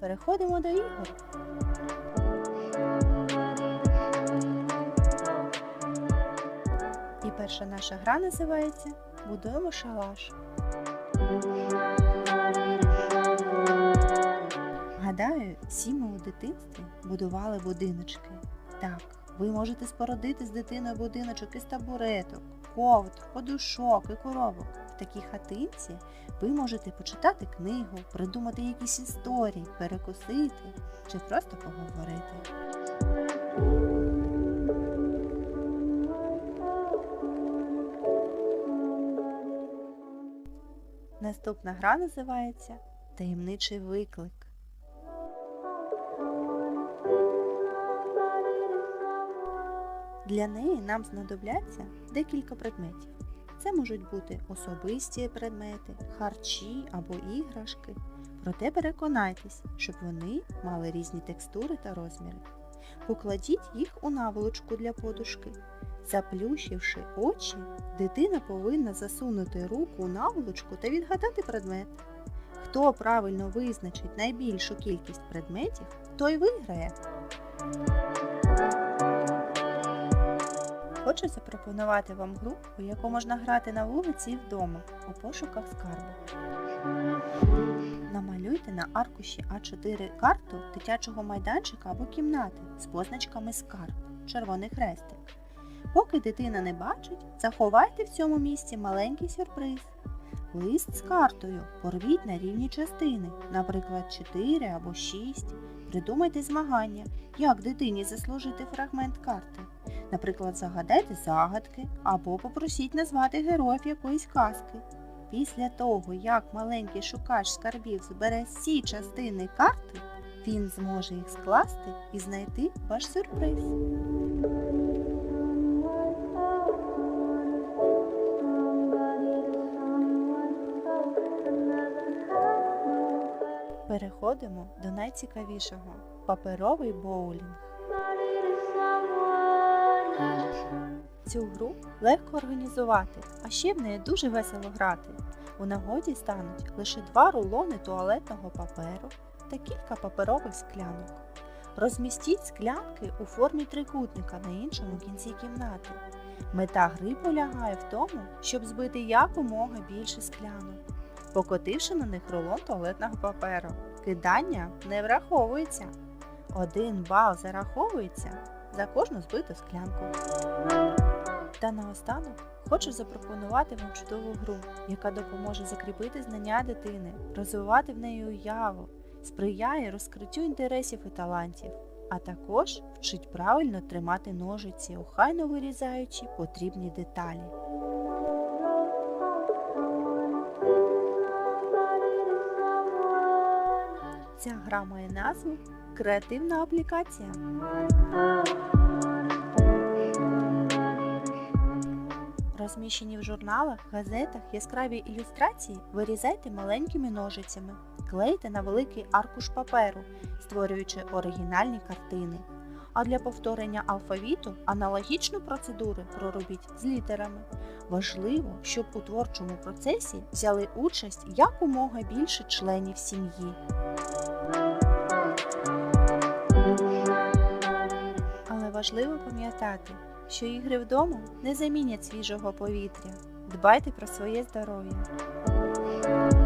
переходимо до ігор. І перша наша гра називається Будуємо шалаш. Гадаю, всі ми у дитинстві будували будиночки. Так, ви можете спородити з дитиною будиночок із табуреток, ковдр, подушок і коробок. Такій хатинці ви можете почитати книгу, придумати якісь історії, перекусити чи просто поговорити. Наступна гра називається Таємничий виклик. Для неї нам знадобляться декілька предметів. Це можуть бути особисті предмети, харчі або іграшки. Проте переконайтесь, щоб вони мали різні текстури та розміри. Покладіть їх у наволочку для подушки. Заплющивши очі, дитина повинна засунути руку у наволочку та відгадати предмет. Хто правильно визначить найбільшу кількість предметів, той виграє. Хочу запропонувати вам гру, у яку можна грати на вулиці і вдома у пошуках скарбу. Намалюйте на аркуші А4 карту дитячого майданчика або кімнати з позначками скарб, червоний хрестик. Поки дитина не бачить, заховайте в цьому місці маленький сюрприз. Лист з картою порвіть на рівні частини, наприклад, 4 або 6. Придумайте змагання, як дитині заслужити фрагмент карти. Наприклад, загадайте загадки або попросіть назвати героїв якоїсь казки. Після того, як маленький шукач скарбів збере всі частини карти, він зможе їх скласти і знайти ваш сюрприз. Переходимо до найцікавішого паперовий боулінг. Цю гру легко організувати, а ще в неї дуже весело грати. У нагоді стануть лише два рулони туалетного паперу та кілька паперових склянок. Розмістіть склянки у формі трикутника на іншому кінці кімнати. Мета гри полягає в тому, щоб збити якомога більше склянок, покотивши на них рулон туалетного паперу. Кидання не враховується. Один бал зараховується за кожну збиту склянку. Та наостанок хочу запропонувати вам чудову гру, яка допоможе закріпити знання дитини, розвивати в неї уяву, сприяє розкриттю інтересів і талантів, а також вчить правильно тримати ножиці, охайно вирізаючи потрібні деталі. Ця гра має назву Креативна аплікація. Розміщені в журналах, газетах яскраві ілюстрації вирізайте маленькими ножицями, клейте на великий аркуш паперу, створюючи оригінальні картини. А для повторення алфавіту аналогічну процедуру проробіть з літерами. Важливо, щоб у творчому процесі взяли участь якомога більше членів сім'ї. Важливо пам'ятати, що ігри вдома не замінять свіжого повітря. Дбайте про своє здоров'я.